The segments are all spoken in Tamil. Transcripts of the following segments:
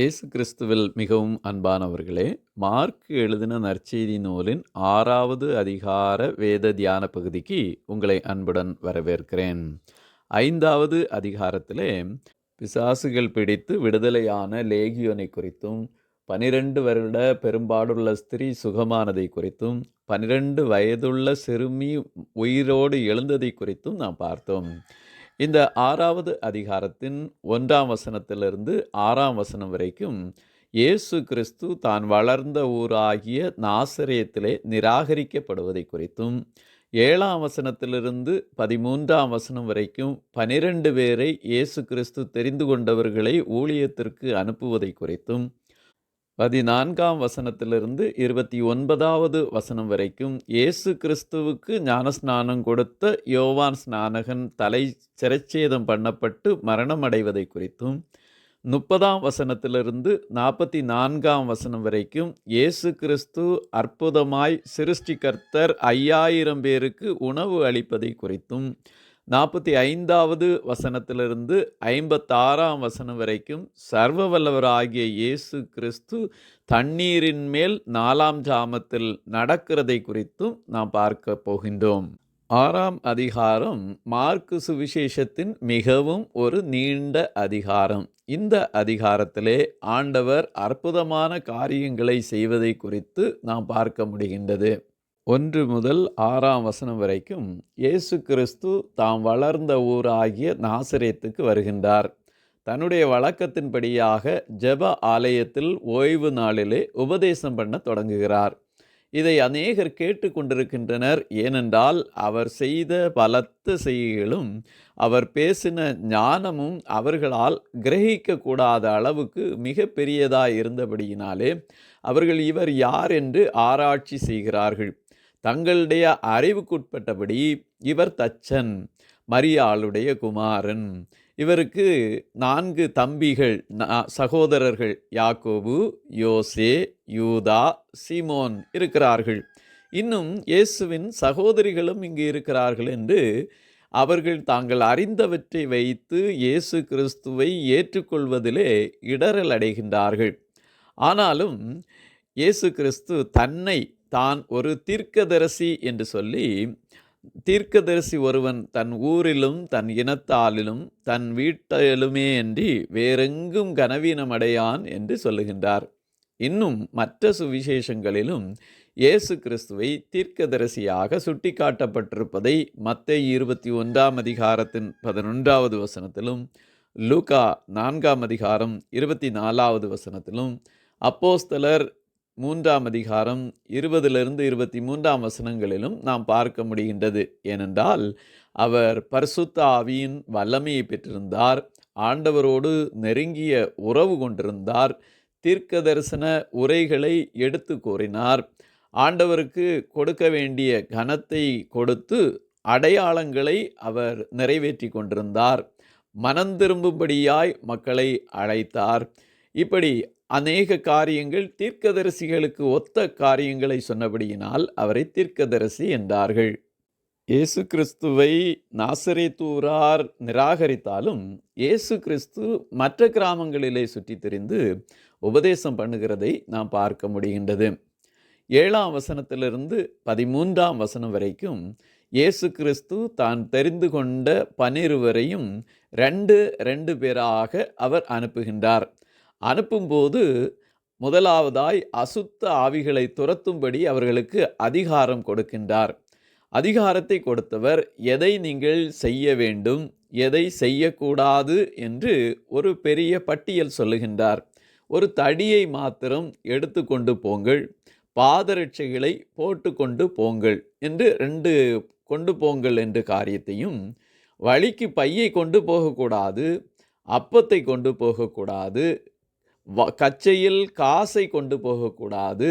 இயேசு கிறிஸ்துவில் மிகவும் அன்பானவர்களே மார்க் எழுதின நற்செய்தி நூலின் ஆறாவது அதிகார வேத தியான பகுதிக்கு உங்களை அன்புடன் வரவேற்கிறேன். ஐந்தாவது அதிகாரத்திலே பிசாசுகள் பிடித்து விடுதலையான லேகியோனை குறித்தும் பனிரெண்டு வருட பெரும்பாடுள்ள ஸ்திரீ சுகமானதை குறித்தும் பனிரெண்டு வயதுள்ள சிறுமி உயிரோடு எழுந்ததை குறித்தும் நாம் பார்த்தோம். இந்த ஆறாவது அதிகாரத்தின் ஒன்றாம் வசனத்திலிருந்து ஆறாம் வசனம் வரைக்கும் இயேசு கிறிஸ்து தான் வளர்ந்த ஊராகிய நாசரேத்திலே நிராகரிக்கப்படுவதை குறித்தும் ஏழாம் வசனத்திலிருந்து பதிமூன்றாம் வசனம் வரைக்கும் பனிரெண்டு பேரை இயேசு கிறிஸ்து தெரிந்து கொண்டவர்களை ஊழியத்திற்கு அனுப்புவதை குறித்தும் பதினான்காம் வசனத்திலிருந்து இருபத்தி ஒன்பதாவது வசனம் வரைக்கும் இயேசு கிறிஸ்துவுக்கு ஞானஸ்நானம் கொடுத்த யோவான் ஸ்நானகன் தலை சிரச்சேதம் பண்ணப்பட்டு மரணம் அடைவதை குறித்தும் முப்பதாம் வசனத்திலிருந்து நாற்பத்தி நான்காம் வசனம் வரைக்கும் இயேசு கிறிஸ்து அற்புதமாய் சிருஷ்டிகர்த்தர் ஐயாயிரம் பேருக்கு உணவு அளிப்பதை குறித்தும் நாற்பத்தி ஐந்தாவது வசனத்திலிருந்து ஐம்பத்தாறாம் வசனம் வரைக்கும் சர்வ வல்லவராகிய இயேசு கிறிஸ்து தண்ணீரின் மேல் நாலாம் ஜாமத்தில் நடக்கிறதை குறித்தும் நாம் பார்க்க போகின்றோம். ஆறாம் அதிகாரம் மார்க்கு சுவிசேஷத்தின் மிகவும் ஒரு நீண்ட அதிகாரம். இந்த அதிகாரத்திலே ஆண்டவர் அற்புதமான காரியங்களை செய்வதை குறித்து நாம் பார்க்க முடிகின்றது. ஒன்று முதல் ஆறாம் வசனம் வரைக்கும் இயேசு கிறிஸ்து தாம் வளர்ந்த ஊராகிய நாசிரியத்துக்கு வருகின்றார். தன்னுடைய வழக்கத்தின்படியாக ஜெப ஆலயத்தில் ஓய்வு நாளிலே உபதேசம் பண்ண தொடங்குகிறார். இதை அநேகர் கேட்டுக்கொண்டிருக்கின்றனர் ஏனென்றால் அவர் செய்த பலத்த செய்திகளும் அவர் பேசின ஞானமும் அவர்களால் கிரகிக்கக்கூடாத அளவுக்கு மிக பெரியதாக இருந்தபடியினாலே அவர்கள் இவர் யார் என்று ஆராய்ச்சி செய்கிறார்கள். தங்களுடைய அறிவுக்குட்பட்டபடி இவர் தச்சன் மரியாளுடைய குமாரன். இவருக்கு நான்கு தம்பிகள் சகோதரர்கள் யாக்கோபு யோசே யூதா சிமோன் இருக்கிறார்கள். இன்னும் இயேசுவின் சகோதரிகளும் இங்கு இருக்கிறார்கள் என்று அவர்கள் தாங்கள் அறிந்தவற்றை வைத்து இயேசு கிறிஸ்துவை ஏற்றுக்கொள்வதிலே இடரல் அடைகின்றார்கள். ஆனாலும் இயேசு கிறிஸ்து தன்னை தான் ஒரு தீர்க்கதரிசி என்று சொல்லி தீர்க்கதரிசி ஒருவன் தன் ஊரிலும் தன் இனத்தாலிலும் தன் வீட்டிலுமே அன்றி வேறெங்கும் கனவீனமடையான் என்று சொல்லுகின்றார். இன்னும் மற்ற சுவிசேஷங்களிலும் இயேசு கிறிஸ்துவை தீர்க்கதரிசியாக சுட்டிக்காட்டப்பட்டிருப்பதை மத்திய இருபத்தி ஒன்றாம் அதிகாரத்தின் பதினொன்றாவது வசனத்திலும் லூகா நான்காம் அதிகாரம் இருபத்தி நாலாவது வசனத்திலும் அப்போஸ்தலர் மூன்றாம் அதிகாரம் இருபதிலிருந்து இருபத்தி மூன்றாம் வசனங்களிலும் நாம் பார்க்க முடிகின்றது. ஏனென்றால் அவர் பரிசுத்த ஆவியின் வல்லமையை பெற்றிருந்தார் ஆண்டவரோடு நெருங்கிய உறவு கொண்டிருந்தார் தீர்க்க தரிசன உரைகளை எடுத்து கூறினார். ஆண்டவருக்கு கொடுக்க வேண்டிய கனத்தை கொடுத்து அடையாளங்களை அவர் நிறைவேற்றி கொண்டிருந்தார். மனந்திரும்பும்படியாய் மக்களை அழைத்தார். இப்படி அநேக காரியங்கள் தீர்க்கதரிசிகளுக்கு ஒத்த காரியங்களை சொன்னபடியினால் அவரை தீர்க்கதரிசி என்றார்கள். இயேசு கிறிஸ்துவை நாசரேத்தூரார் நிராகரித்தாலும் இயேசு கிறிஸ்து மற்ற கிராமங்களிலே சுற்றி திரிந்து உபதேசம் பண்ணுகிறதை நாம் பார்க்க முடிகின்றது. ஏழாம் வசனத்திலிருந்து பதிமூன்றாம் வசனம் வரைக்கும் இயேசு கிறிஸ்து தான் தெரிந்து கொண்ட பன்னிருவரையும் ரெண்டு ரெண்டு பேராக அவர் அனுப்புகின்றார். அனுப்பும்போது முதலாவதாய் அசுத்த ஆவிகளை துரத்தும்படி அவர்களுக்கு அதிகாரம் கொடுக்கின்றார். அதிகாரத்தை கொடுத்தவர் எதை நீங்கள் செய்ய வேண்டும் எதை செய்யக்கூடாது என்று ஒரு பெரிய பட்டியல் சொல்லுகின்றார். ஒரு தடியை மாத்திரம் எடுத்து கொண்டு போங்கள் பாதரட்சைகளை போட்டு கொண்டு போங்கள் என்று ரெண்டு கொண்டு போங்கள் என்று காரியத்தையும் வழிக்கு பையை கொண்டு போகக்கூடாது அப்பத்தை கொண்டு போகக்கூடாது கச்சையில் காசை கொண்டு போகக்கூடாது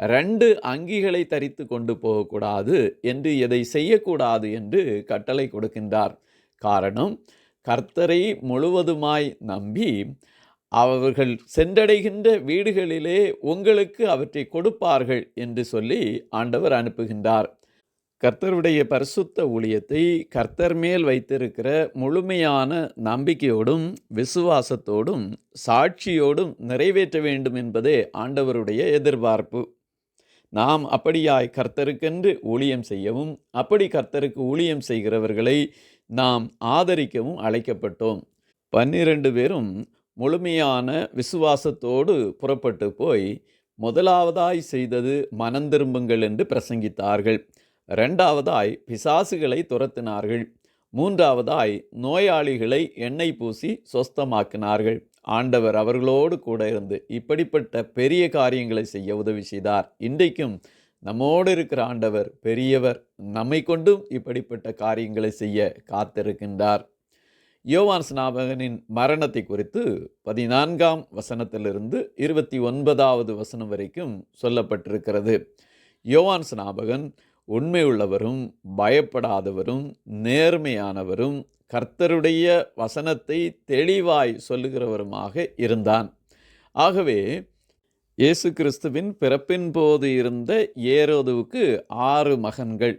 ரெண்டு அங்கிகளை தரித்து கொண்டு போகக்கூடாது என்று எதை செய்யக்கூடாது என்று கட்டளை கொடுக்கின்றார். காரணம் கர்த்தரை முழுவதுமாய் நம்பி அவர்கள் சென்றடைகின்ற வீடுகளிலே உங்களுக்கு அவற்றை கொடுப்பார்கள் என்று சொல்லி ஆண்டவர் அனுப்புகின்றார். கர்த்தருடைய பரிசுத்த ஊழியத்தை கர்த்தர் மேல் வைத்திருக்கிற முழுமையான நம்பிக்கையோடும் விசுவாசத்தோடும் சாட்சியோடும் நிறைவேற்ற வேண்டும் என்பதே ஆண்டவருடைய எதிர்பார்ப்பு. நாம் அப்படியாய் கர்த்தருக்கென்று ஊழியம் செய்யவும் அப்படி கர்த்தருக்கு ஊழியம் செய்கிறவர்களை நாம் ஆதரிக்கவும் அழைக்கப்பட்டோம். பன்னிரண்டு பேரும் முழுமையான விசுவாசத்தோடு புறப்பட்டு போய் முதலாவதாய் செய்தது மனந்திரும்புங்கள் என்று பிரசங்கித்தார்கள். ரெண்டாவதாய் பிசாசுகளை துரத்தினார்கள். மூன்றாவதாய் நோயாளிகளை எண்ணெய் பூசி சொஸ்தமாக்கினார்கள். ஆண்டவர் அவர்களோடு கூட இருந்து இப்படிப்பட்ட பெரிய காரியங்களை செய்ய உதவி செய்தார். இன்றைக்கும் நம்மோடு இருக்கிற ஆண்டவர் பெரியவர் நம்மை கொண்டும் இப்படிப்பட்ட காரியங்களை செய்ய காத்திருக்கின்றார். யோவான் ஸ்நாபகனின் மரணத்தை குறித்து பதினான்காம் வசனத்திலிருந்து இருபத்தி ஒன்பதாவது வசனம் வரைக்கும் சொல்லப்பட்டிருக்கிறது. யோவான் ஸ்நாபகன் உண்மையுள்ளவரும் பயப்படாதவரும் நேர்மையானவரும் கர்த்தருடைய வசனத்தை தெளிவாய் சொல்லுகிறவருமாக இருந்தான். ஆகவே இயேசு கிறிஸ்துவின் பிறப்பின் போது இருந்த ஏரோதுவுக்கு ஆறு மகன்கள்.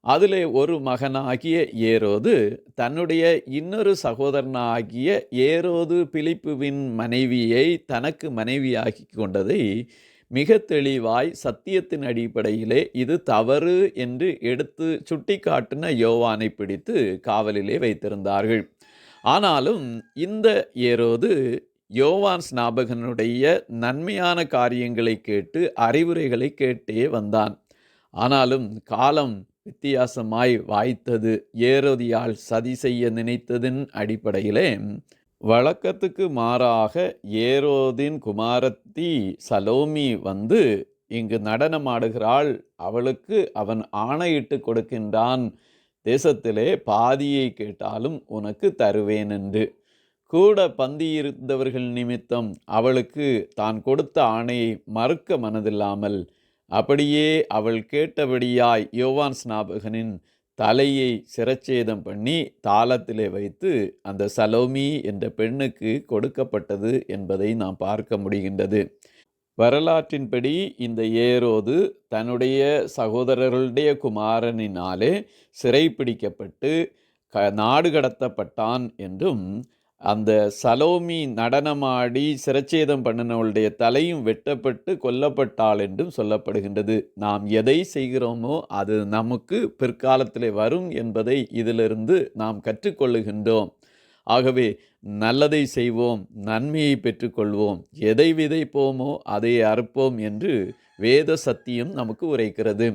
அதிலே ஒரு மகனாகிய ஏரோது தன்னுடைய இன்னொரு சகோதரனாகிய ஏரோது பிலிப்புவின் மனைவியை தனக்கு மனைவியாக்கி கொண்டதை மிக தெளிவாய் சத்தியத்தின் அடிப்படையிலே இது தவறு என்று எடுத்து சுட்டிக்காட்டின யோவானை பிடித்து காவலிலே வைத்திருந்தார்கள். ஆனாலும் இந்த ஏரோது யோவான் ஸ்நாபகனுடைய நன்மையான காரியங்களை கேட்டு அறிவுரைகளை கேட்டே வந்தான். ஆனாலும் காலம் வித்தியாசமாய் வாய்த்தது. ஏரோதியால் சதி செய்ய நினைத்ததின் அடிப்படையிலே வழக்கத்துக்கு மாறாக ஏரோதின் குமாரத்தி சலோமி வந்து இங்கு நடனமாடுகிறாள். அவளுக்கு அவன் ஆணையிட்டு கொடுக்கின்றான். தேசத்திலே பாதியை கேட்டாலும் உனக்கு தருவேன் என்று கூட பந்தியிருந்தவர்கள் நிமித்தம் அவளுக்கு தான் கொடுத்த ஆணையை மறுக்க மனதில்லாமல் அப்படியே அவள் கேட்டபடியாய் யோவான் ஸ்நாபகனின் தலையை சிரச்சேதம் பண்ணி தாளத்திலே வைத்து அந்த சலோமி என்ற பெண்ணுக்கு கொடுக்கப்பட்டது என்பதை நாம் பார்க்க முடிகின்றது. வரலாற்றின்படி இந்த ஏரோது தன்னுடைய சகோதரர்களுடைய குமாரனினாலே சிறைப்பிடிக்கப்பட்டு க நாடு கடத்தப்பட்டான் என்றும் அந்த சலோமி நடனமாடி சிரச்சேதம் பண்ணினவளுடைய தலையும் வெட்டப்பட்டு கொல்லப்பட்டாள் என்றும் சொல்லப்படுகின்றது. நாம் எதை செய்கிறோமோ அது நமக்கு பிற்காலத்தில் வரும் என்பதை இதிலிருந்து நாம் கற்றுக்கொள்ளுகின்றோம். ஆகவே நல்லதை செய்வோம் நன்மையை பெற்றுக்கொள்வோம். எதை விதைப்போமோ அதை அறுப்போம் என்று வேத சத்தியம் நமக்கு உரைக்கிறது.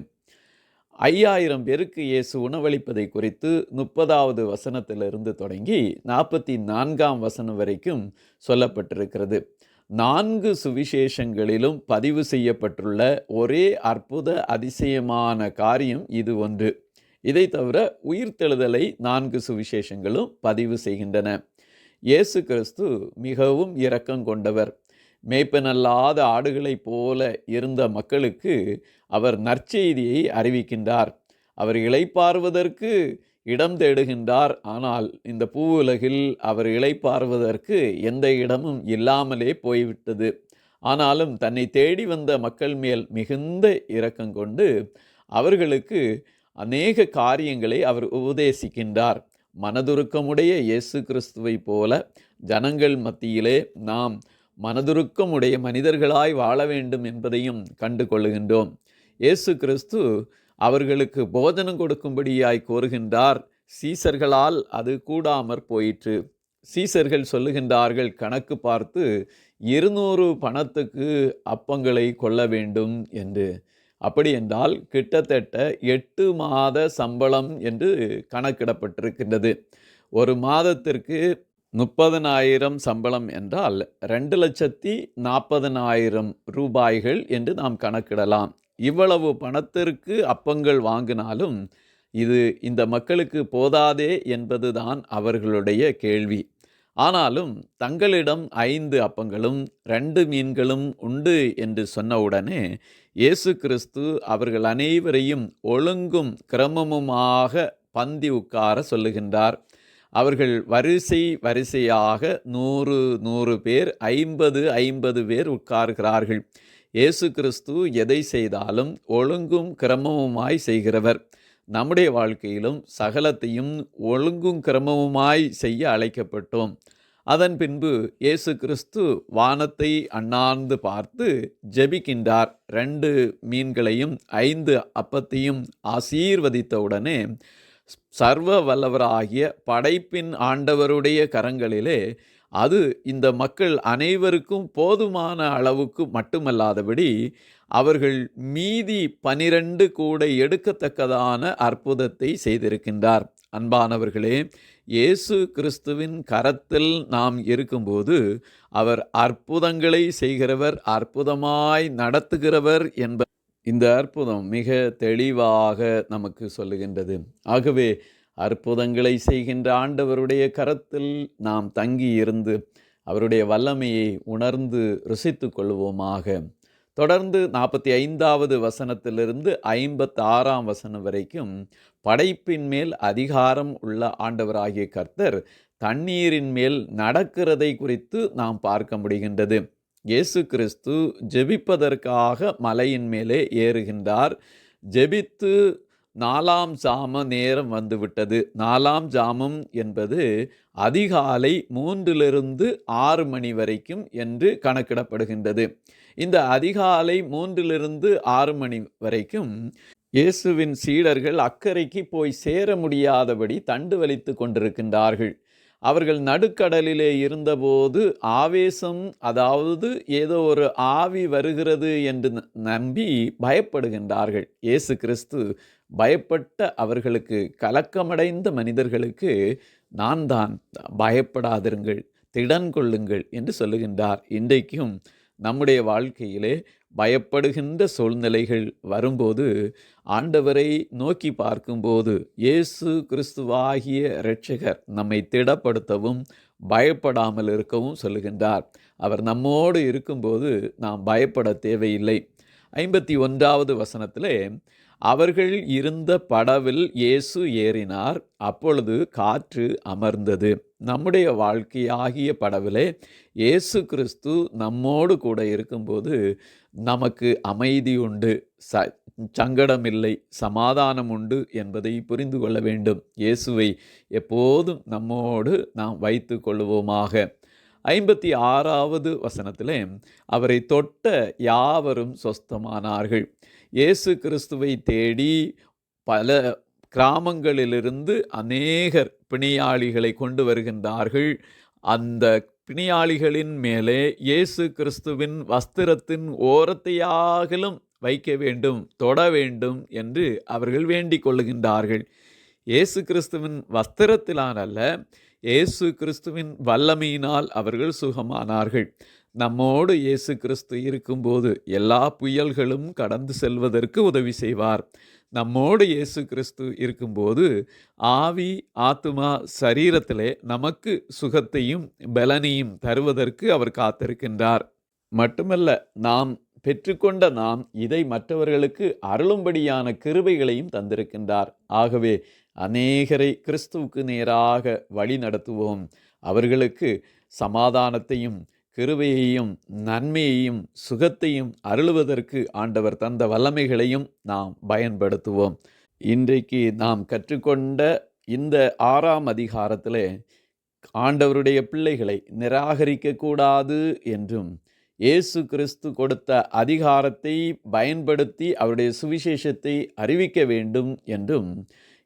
ஐயாயிரம் பேருக்கு இயேசு உணவளிப்பதை குறித்து முப்பதாவது வசனத்திலிருந்து தொடங்கி நாற்பத்தி நான்காம் வசனம் வரைக்கும் சொல்லப்பட்டிருக்கிறது. நான்கு சுவிசேஷங்களிலும் பதிவு செய்யப்பட்டுள்ள ஒரே அற்புத அதிசயமான காரியம் இது ஒன்று. இதை தவிர உயிர்த்தெழுதலை நான்கு சுவிசேஷங்களும் பதிவு செய்கின்றன. இயேசு கிறிஸ்து மிகவும் இரக்கம் கொண்டவர். மேய்ப்பனல்லாத ஆடுகளைப் போல இருந்த மக்களுக்கு அவர் நற்செய்தியை அறிவிக்கின்றார். அவர் இளைப்பாறுவதற்கு இடம் தேடுகின்றார். ஆனால் இந்த பூவுலகில் அவர் இளைப்பாறுவதற்கு எந்த இடமும் இல்லாமலே போய்விட்டது. ஆனாலும் தன்னை தேடி வந்த மக்கள் மேல் மிகுந்த இரக்கம் கொண்டு அவர்களுக்கு அநேக காரியங்களை அவர் உபதேசிக்கின்றார். மனதுருக்கமுடைய இயேசு கிறிஸ்துவை போல ஜனங்கள் மத்தியிலே நாம் மனதுருக்கமுடைய மனிதர்களாய் வாழ வேண்டும் என்பதையும் கண்டு கொள்ளுகின்றோம் இயேசு கிறிஸ்து அவர்களுக்கு போஜனம் கொடுக்கும்படியாய் கோருகின்றார். சீசர்களால் அது கூடாமற் போயிற்று. சீசர்கள் சொல்லுகின்றார்கள் கணக்கு பார்த்து இருநூறு பணத்துக்கு அப்பங்களை கொள்ள வேண்டும் என்று. அப்படி என்றால் கிட்டத்தட்ட எட்டு மாத சம்பளம் என்று கணக்கிடப்பட்டிருக்கின்றது. ஒரு மாதத்திற்கு முப்பதனாயிரம் சம்பளம் என்றால் ரெண்டு லட்சத்தி நாற்பதனாயிரம் ரூபாய்கள் என்று நாம் கணக்கிடலாம். இவ்வளவு பணத்திற்கு அப்பங்கள் வாங்கினாலும் இது இந்த மக்களுக்கு போதாதே என்பதுதான் அவர்களுடைய கேள்வி. ஆனாலும் தங்களிடம் ஐந்து அப்பங்களும் ரெண்டு மீன்களும் உண்டு என்று சொன்னவுடனே இயேசு கிறிஸ்து அவர்கள் அனைவரையும் ஒழுங்கும் கிரமமுமாக பந்தி உட்கார சொல்லுகின்றார். அவர்கள் வரிசை வரிசையாக நூறு நூறு பேர் ஐம்பது ஐம்பது பேர் உட்கார்கிறார்கள். இயேசு கிறிஸ்து எதை செய்தாலும் ஒழுங்கும் கிரமமுமாய் செய்கிறவர். நம்முடைய வாழ்க்கையிலும் சகலத்தையும் ஒழுங்கும் கிரமமுமாய் செய்ய அழைக்கப்பட்டோம். அதன் பின்பு இயேசு கிறிஸ்து வானத்தை அண்ணாந்து பார்த்து ஜெபிக்கின்றார். ரெண்டு மீன்களையும் ஐந்து அப்பத்தையும் ஆசீர்வதித்தவுடனே சர்வ வல்லவராகிய படைப்பின் ஆண்டவருடைய கரங்களிலே அது இந்த மக்கள் அனைவருக்கும் போதுமான அளவுக்கு மட்டுமல்லாதபடி அவர்கள் மீதி பனிரெண்டு கூட எடுக்கத்தக்கதான அற்புதத்தை செய்திருக்கின்றார். அன்பானவர்களே இயேசு கிறிஸ்துவின் கரத்தில் நாம் இருக்கும்போது அவர் அற்புதங்களை செய்கிறவர் அற்புதமாய் நடத்துகிறவர் என்ப இந்த அற்புதம் மிக தெளிவாக நமக்கு சொல்லுகின்றது. ஆகவே அற்புதங்களை செய்கின்ற ஆண்டவருடைய கரத்தில் நாம் தங்கி இருந்து அவருடைய வல்லமையை உணர்ந்து ருசித்து கொள்வோமாக. தொடர்ந்து நாற்பத்தி ஐந்தாவது வசனத்திலிருந்து ஐம்பத்தி ஆறாம் வசனம் வரைக்கும் படைப்பின் மேல் அதிகாரம் உள்ள ஆண்டவராகிய கர்த்தர் தண்ணீரின் மேல் நடக்கிறதை குறித்து நாம் பார்க்க முடிகின்றது. இயேசு கிறிஸ்து ஜெபிப்பதற்காக மலையின் மேலே ஏறுகின்றார். ஜெபித்து நாலாம் ஜாம நேரம் வந்துவிட்டது நாலாம் ஜாமம் என்பது அதிகாலை மூன்றிலிருந்து ஆறு மணி வரைக்கும் என்று கணக்கிடப்படுகின்றது. இந்த அதிகாலை மூன்றிலிருந்து ஆறு மணி வரைக்கும் இயேசுவின் சீடர்கள் அக்கறைக்கு போய் சேர முடியாதபடி தண்டு வலித்து கொண்டிருக்கின்றார்கள். அவர்கள் நடுக்கடலிலே இருந்தபோது ஆவேசம் அதாவது ஏதோ ஒரு ஆவி வருகிறது என்று நம்பி பயப்படுகின்றார்கள். இயேசு கிறிஸ்து பயப்பட்ட அவர்களுக்கு கலக்கமடைந்த மனிதர்களுக்கு நான் தான் பயப்படாதிருங்கள் திடன் கொள்ளுங்கள் என்று சொல்லுகின்றார். இன்றைக்கும் நம்முடைய வாழ்க்கையிலே பயப்படுகின்ற சூழ்நிலைகள் வரும்போது ஆண்டவரை நோக்கி பார்க்கும்போது இயேசு கிறிஸ்துவாகிய இரட்சகர் நம்மை திடப்படுத்தவும் பயப்படாமல் இருக்கவும் சொல்லுகின்றார். அவர் நம்மோடு இருக்கும்போது நாம் பயப்பட தேவையில்லை. ஐம்பத்தி ஒன்றாவது வசனத்திலே அவர்கள் இருந்த படவில் இயேசு ஏறினார். அப்பொழுது காற்று அமர்ந்தது. நம்முடைய வாழ்க்கையாகிய படவிலே இயேசு கிறிஸ்து நம்மோடு கூட இருக்கும்போது நமக்கு அமைதி உண்டு ச சங்கடம் இல்லை சமாதானம் உண்டு என்பதை புரிந்து கொள்ள வேண்டும். இயேசுவை எப்போதும் நம்மோடு நாம் வைத்து கொள்வோமாக. ஐம்பத்தி ஆறாவது வசனத்திலே அவரை தொட்ட யாவரும் சொஸ்தமானார்கள். இயேசு கிறிஸ்துவை தேடி பல கிராமங்களிலிருந்து அநேகர் பிணியாளிகளை கொண்டு வருகின்றார்கள். அந்த பிணியாளிகளின் மேலே இயேசு கிறிஸ்துவின் வஸ்திரத்தின் ஓரத்தையாகலும் வைக்க வேண்டும் தொட வேண்டும் என்று அவர்கள் வேண்டிக் கொள்ளுகின்றார்கள். இயேசு கிறிஸ்துவின் வஸ்திரத்திலானல்ல இயேசு கிறிஸ்துவின் வல்லமையினால் அவர்கள் சுகமானார்கள். நம்மோடு இயேசு கிறிஸ்து இருக்கும்போது எல்லா புயல்களும் கடந்து செல்வதற்கு உதவி செய்வார். நம்மோடு இயேசு கிறிஸ்து இருக்கும்போது ஆவி ஆத்துமா சரீரத்திலே நமக்கு சுகத்தையும் பலனையும் தருவதற்கு அவர் காத்திருக்கின்றார். மட்டுமல்ல நாம் பெற்றுக்கொண்ட நாம் இதை மற்றவர்களுக்கு அருளும்படியான கிருபைகளையும் தந்திருக்கின்றார். ஆகவே அநேகரை கிறிஸ்துவுக்கு நேராக வழி நடத்துவோம். அவர்களுக்கு சமாதானத்தையும் கிருபையையும் நன்மையையும் சுகத்தையும் அருளுவதற்கு ஆண்டவர் தந்த வல்லமைகளையும் நாம் பயன்படுத்துவோம். இன்றைக்கு நாம் கற்றுக்கொண்ட இந்த ஆறாம் அதிகாரத்தில் ஆண்டவருடைய பிள்ளைகளை நிராகரிக்கக்கூடாது என்றும் இயேசு கிறிஸ்து கொடுத்த அதிகாரத்தை பயன்படுத்தி அவருடைய சுவிசேஷத்தை அறிவிக்க வேண்டும் என்றும்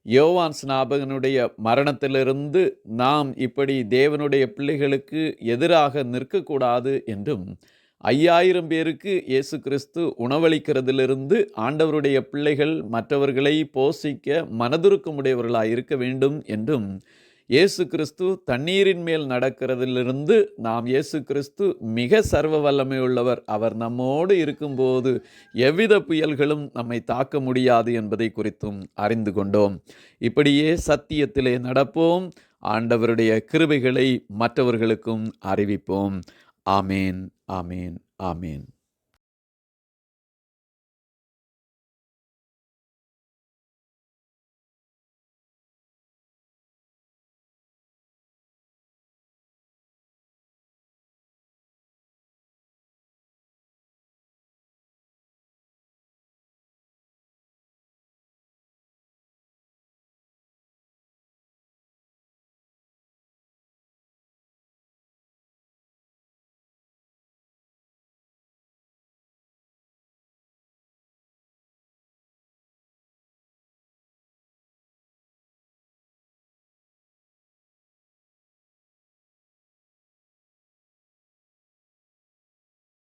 யோவான் ஸ்நாபகனுடைய மரணத்திலிருந்து நாம் இப்படி தேவனுடைய பிள்ளைகளுக்கு எதிராக நிற்கக்கூடாது என்றும் ஐயாயிரம் பேருக்கு இயேசு கிறிஸ்து உணவளிக்கிறதிலிருந்து ஆண்டவருடைய பிள்ளைகள் மற்றவர்களை போஷிக்க மனதுருக்கமுடையவர்களாக இருக்க வேண்டும் என்றும் இயேசு கிறிஸ்து தண்ணீரின் மேல் நடக்கிறதிலிருந்து நாம் இயேசு கிறிஸ்து மிக சர்வ வல்லமை உள்ளவர் அவர் நம்மோடு இருக்கும்போது எவ்வித புயல்களும் நம்மை தாக்க முடியாது என்பதை குறித்தும் அறிந்து கொண்டோம். இப்படியே சத்தியத்திலே நடப்போம். ஆண்டவருடைய கிருபைகளை மற்றவர்களுக்கும் அறிவிப்போம். ஆமேன் ஆமேன் ஆமேன்.